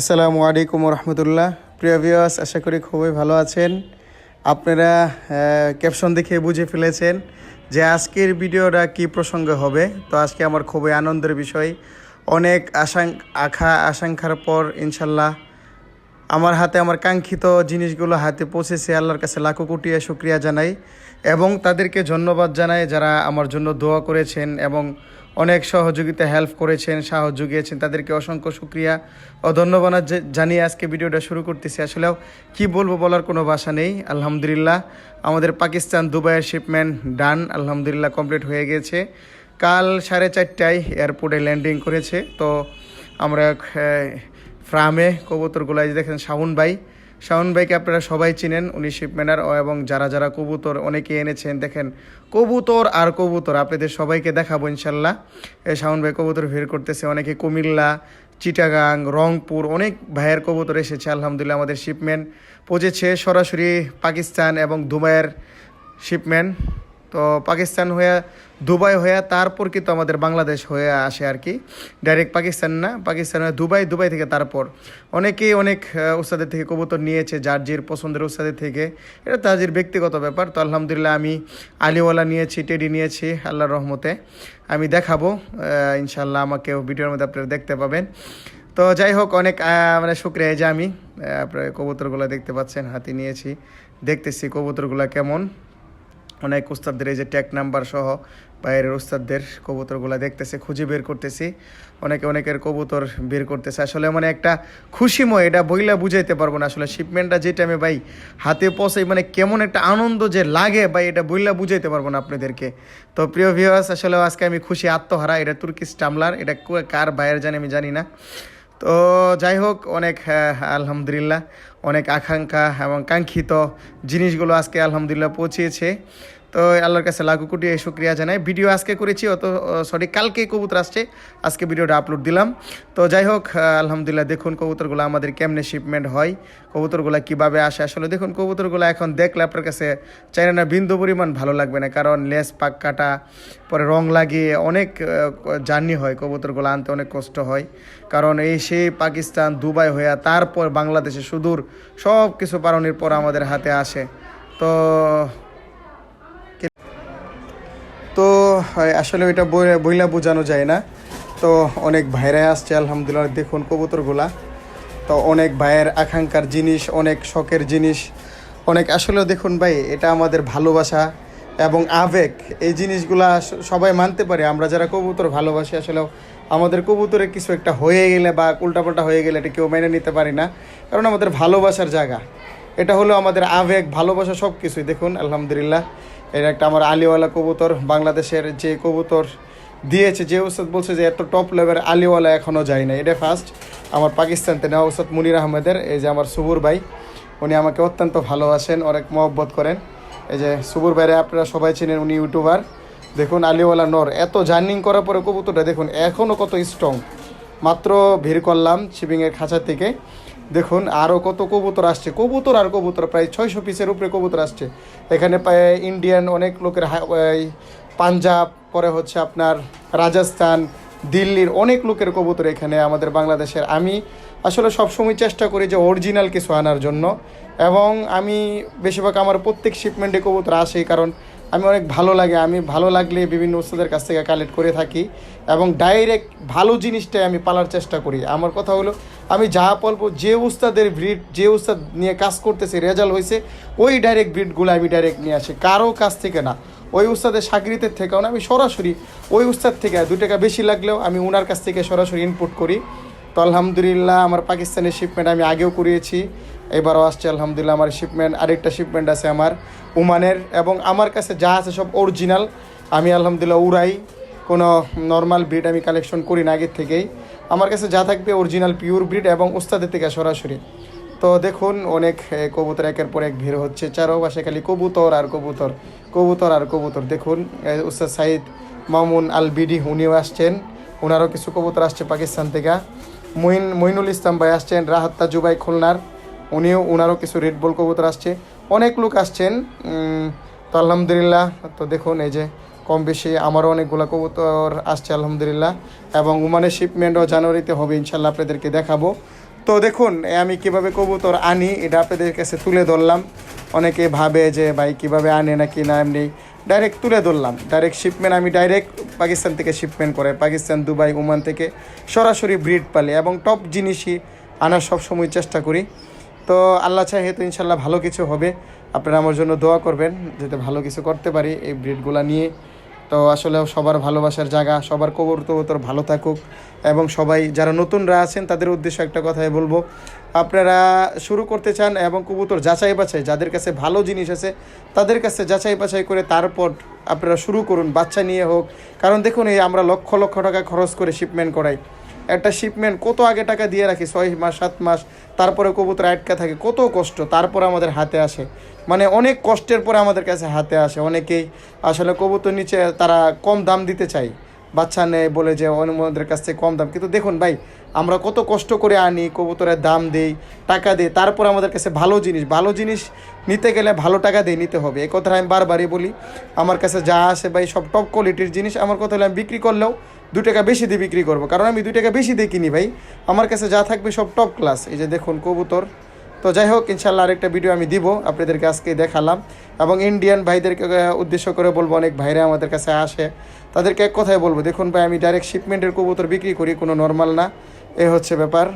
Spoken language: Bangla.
আসসালামু আলাইকুম রহমতুল্লাহ প্রিয় ভিওয়াস আশা করি খুবই ভালো আছেন। আপনারা ক্যাপশন দেখে বুঝে ফেলেছেন যে আজকের ভিডিওটা কি প্রসঙ্গে হবে। তো আজকে আমার খুবই আনন্দের বিষয়। অনেক আশা আখা আশঙ্কার পর ইনশাল্লাহ আমার হাতে আমার কাঙ্ক্ষিত জিনিসগুলো হাতে পৌঁছেছে। আল্লাহর কাছে লাখো কোটি শুক্রিয়া জানাই এবং তাদেরকে ধন্যবাদ জানাই যারা আমার জন্য দোয়া করেছেন এবং অনেক সহযোগিতা হেল্প করেছেন সাহস জুগিয়েছেন তাদেরকে অসংখ্য শুক্রিয়া। ও ধন্যবাদ জানিয়ে আজকে ভিডিওটা শুরু করতেছি। আসলেও কি বলব বলার কোনো ভাষা নেই। আলহামদুলিল্লাহ, আমাদের পাকিস্তান দুবাইয়ের শিপমেন্ট ডান আলহামদুলিল্লাহ কমপ্লিট হয়ে গেছে। কাল সাড়ে চারটায় এয়ারপোর্টে ল্যান্ডিং করেছে। তো আমরা ফ্রামে কবুতরগুলো এই যে দেখেন শাহুন ভাই। শাহুন ভাইকে আপনারা সবাই চিনেন, উনি শিপম্যানার এবং যারা যারা কবুতর অনেকে এনেছেন, দেখেন, কবুতর আর কবুতর, আপনাদের সবাইকে দেখাবো ইনশাল্লাহ। শাহুন ভাই কবুতর ভিড় করতেছে, অনেকে কুমিল্লা, চিটাগাং, রংপুর, অনেক ভাইয়ের কবুতর এসেছে, আলহামদুলিল্লাহ আমাদের শিপমেন্ট পৌঁছেছে। সরাসরি পাকিস্তান এবং দুবাইয়ের শিপমেন্ট তো পাকিস্তান হয়ে, দুবাই হয়ে, তারপর কিন্তু আমাদের বাংলাদেশ হয়ে আসে আর কি। ডাইরেক্ট পাকিস্তান না, পাকিস্তান হয়ে দুবাই দুবাই থেকে তারপর। অনেকেই অনেক উস্তাদের থেকে কবুতর নিয়েছে যার জির পছন্দের উস্তাদের থেকে। এটা তাজির ব্যক্তিগত ব্যাপার। তো আলহামদুলিল্লাহ আমি আলিওয়ালা নিয়েছি, টেডি নিয়েছি, আল্লাহর রহমতে। আমি দেখাবো ইনশাল্লাহ আমাকেও ভিডিওর মধ্যে আপনারা দেখতে পাবেন। তো যাই হোক, অনেক মানে শুক্রিয়া যে আমি আপনার কবুতরগুলো দেখতে পাচ্ছেন, হাতে নিয়েছি। দেখতেছি কবুতরগুলো কেমন। অনেক উস্তাদদের এই যে ট্যাগ নাম্বার সহ বাইরের উস্তাদদের কবুতরগুলো দেখতেছে, খুঁজে বের করতেছি। অনেকে অনেকের কবুতর বের করতেছে। আসলে মানে একটা খুশিময়, এটা বইলা বুঝাইতে পারব না। আসলে শিপমেন্টটা যে টাইমে ভাই হাতে পৌঁছাই মানে কেমন একটা আনন্দ যে লাগে ভাই, এটা বইলা বুঝাইতে পারব না আপনাদেরকে। তো প্রিয় ভিউয়ার্স আসলে আজকে আমি খুশি, আত্মহারা। এটা তুর্কি স্টামলার, এটা কার বাইরের জানি আমি জানি না। তো যাই হোক অনেক আলহামদুলিল্লাহ অনেক আকাঙ্ক্ষা এবং কাঙ্ক্ষিত জিনিসগুলো আজকে আলহামদুলিল্লাহ পৌঁছিয়েছে তো আল্লাহর কাছে লাখো কোটি শুক্রিয়া জানাই। ভিডিও আজকে করেছি, অত সরি, কালকে কবুতর আসছে। আজকে ভিডিওটা আপলোড দিলাম। তো যাই হোক আলহামদুলিল্লাহ দেখুন কবুতরগুলো আমাদের কেমনে শিপমেন্ট হয়, কবুতরগুলো কীভাবে আসে। আসলে দেখুন কবুতরগুলো এখন দেখলে আপনার কাছে চাইলে না বিন্দু পরিমাণ ভালো লাগবে না, কারণ লেস পাক কাটা, পরে রং লাগিয়ে অনেক জার্নি হয় কবুতরগুলো, আনতে অনেক কষ্ট হয়। কারণ এই সেই পাকিস্তান, দুবাই হইয়া তারপর বাংলাদেশে সুদূর সব কিছু পালনের পর আমাদের হাতে আসে। তো তো হয়, আসলে ওইটা বইলা বোঝানো যায় না। তো অনেক ভাইরাই আসছে, আলহামদুলিল্লাহ, দেখুন কবুতরগুলা। তো অনেক ভাইয়ের আকাঙ্ক্ষার জিনিস, অনেক শখের জিনিস। অনেক আসলে দেখুন ভাই, এটা আমাদের ভালোবাসা এবং আবেগ। এই জিনিসগুলা সবাই মানতে পারে, আমরা যারা কবুতর ভালোবাসি আসলে আমাদের কবুতরে কিছু একটা হয়ে গেলে বা উল্টাপাল্টা হয়ে গেলে এটা কেউ মেনে নিতে পারি না। কারণ আমাদের ভালোবাসার জায়গা। এটা হলো আমাদের আবেগ, ভালোবাসা সব কিছুই দেখুন, আলহামদুলিল্লাহ। এটা একটা আমার আলিওয়ালা কবুতর বাংলাদেশের যে কবুতর দিয়েছে, যে ওস্তাদ বলছে যে এত টপ লেভেলের আলিওয়ালা এখনও যায় না এটা ফার্স্ট আমার পাকিস্তানতে নেওয়া ওস্তাদ মুনির আহমেদের, এই যে আমার সুবুর ভাই, উনি আমাকে অত্যন্ত ভালোবাসেন, অনেক মহব্বত করেন। এই যে সুবুর ভাইরে আপনারা সবাই চেনেন, উনি ইউটিউবার। দেখুন আলিওয়ালা নর, এত জার্নিং করার পরে কবুতরটা দেখুন এখনও কত স্ট্রং মাত্র ভিড় করলাম শিপিংয়ের খাঁচা থেকে। দেখুন আরও কত কবুতর আসছে। কবুতর আর কবুতর, প্রায় ছয়শো পিসের উপরে কবুতর আসছে। এখানে ইন্ডিয়ান অনেক লোকের পাঞ্জাব, পরে হচ্ছে আপনার রাজস্থান, দিল্লির অনেক লোকের কবুতর এখানে আমাদের বাংলাদেশের। আমি আসলে সবসময় চেষ্টা করি যে অরিজিনাল কিছু আনার জন্য। এবং আমি বেশিরভাগ আমার প্রত্যেক শিপমেন্টে কবুতর আসে, কারণ আমি অনেক ভালো লাগে, আমি ভালো লাগলে বিভিন্ন ওস্তাদের কাছ থেকে কালেক্ট করে থাকি এবং ডাইরেক্ট ভালো জিনিসটাই আমি পালার চেষ্টা করি। আমার কথা হলো, আমি যা বলব, যে উস্তাদের ব্রিড যে উস্তাদ নিয়ে কাজ করতেছে, রেজাল্ট হয়েছে, ওই ডাইরেক্ট ব্রিডগুলো আমি ডাইরেক্ট নিয়ে আসি, কারও কাছ থেকে না। ওই উস্তাদের সাগরিতের থেকেও না, আমি সরাসরি ওই উস্তাদ থেকে দু টাকা বেশি লাগলেও আমি ওনার কাছ থেকে সরাসরি ইনপুট করি। তো আলহামদুলিল্লাহ আমার পাকিস্তানের শিপমেন্ট আমি আগেও করিয়েছি, এবারও আসছে আলহামদুলিল্লাহ আমার শিপমেন্ট আরেকটা শিপমেন্ট আছে আমার ওমানের এবং আমার কাছে যা আছে সব অরিজিনাল আমি আলহামদুলিল্লাহ উড়াই, কোনো নর্মাল ব্রিড আমি কালেকশন করি না আগের থেকেই। আমার কাছে যা থাকবে অরিজিনাল পিওর ব্রিড এবং উস্তাদের থেকে সরাসরি। তো দেখুন, অনেক কবুতর একের পর এক ভিড় হচ্ছে চারোপাশে খালি কবুতর আর কবুতর কবুতর আর কবুতর। দেখুন উস্তাদ সাইদ মামুন আল বিডি উনিও আসছেন ওনারও কিছু কবুতর আসছে পাকিস্তান থেকে। মইন, মইনুল ইসলাম ভাই আসছেন, রাহাত্তা জুবাই খুলনার। উনিও ওনারও কিছু রেড বল কবুতর আসছে। অনেক লোক আসছেন তো আলহামদুলিল্লাহ, তো দেখুন এই যে কম বেশি আমারও অনেকগুলো কবুতর আসছে, আলহামদুলিল্লাহ। এবং উমানের শিপমেন্টও জানুয়ারিতে হবে ইনশাল্লাহ আপনাদেরকে দেখাবো। তো দেখুন আমি কীভাবে কবুতর আনি, এটা আপনাদের কাছে তুলে ধরলাম। অনেকে ভাবে যে, ভাই, কীভাবে আনে নাকি না এমনি? ডাইরেক্ট তুলে ধরলাম। ডাইরেক্ট শিপমেন্ট আমি ডাইরেক্ট পাকিস্তান থেকে শিপমেন্ট করে, পাকিস্তান, দুবাই, ওমান থেকে সরাসরি ব্রিড পালে এবং টপ জিনিসই আনার সবসময় চেষ্টা করি। তো আল্লাহ চাহে তো ইনশাল্লাহ ভালো কিছু হবে। আপনারা আমার জন্য দোয়া করবেন, যাতে ভালো কিছু করতে পারি এই ব্রিডগুলো নিয়ে। তো আসলে সবার ভালোবাসার জায়গা, সবার কবর তোর ভালো থাকুক। এবং সবাই যারা নতুনরা আছেন, তাদের উদ্দেশ্যে একটা কথাই বলব। আপনারা শুরু করতে চান এবং কবুতর যাচাই বাছাই, যাদের কাছে ভালো জিনিস আছে, তাদের কাছে যাচাই বাছাই করে তারপর আপনারা শুরু করুন, বাচ্চা নিয়ে হোক। কারণ দেখুন এই আমরা লক্ষ লক্ষ টাকা খরচ করে শিপমেন্ট করাই। একটা শিপমেন্ট কত আগে টাকা দিয়ে রাখি? ছয় মাস, সাত মাস, তারপরে কবুতর আটকা থাকে, কত কষ্ট, তারপর আমাদের হাতে আসে। মানে অনেক কষ্টের পরে আমাদের কাছে হাতে আসে। অনেকেই আসলে কবুতর নিচে তারা কম দাম দিতে চায়। বাচ্চা নেয় বলে যে অন্যদের কাছ থেকে কম দাম। কিন্তু দেখুন ভাই আমরা কত কষ্ট করে আনি, কবুতরের দাম দেই, টাকা দিই, তারপর আমাদের কাছে ভালো জিনিস ভালো জিনিস নিতে গেলে ভালো টাকা দিয়ে নিতে হবে। এই কথাটা আমি বারবারই বলি, আমার কাছে যা আসে ভাই, সব টপ কোয়ালিটির জিনিস, আমার কথা হলে আমি বিক্রি করলেও দু টাকা বেশি দিয়ে বিক্রি করব। কারণ আমি দু টাকা বেশি দিয়ে কিনি ভাই, আমার কাছে যা থাকবে সব টপ ক্লাস এই যে দেখুন কবুতর। তো যাই হোক ইনশাল্লাহ আরেকটা ভিডিও আমি দিব, আপনাদেরকে আজকে দেখালাম। এবং ইন্ডিয়ান ভাইদেরকে উদ্দেশ্য করে বলব, অনেক ভাইরা আমাদের কাছে আসে। তাদেরকে এক কথাই বলব, দেখুন ভাই, আমি ডাইরেক্ট শিপমেন্টের কবুতর বিক্রি করি, কোনো নর্মাল না। এ হচ্ছে ব্যাপার।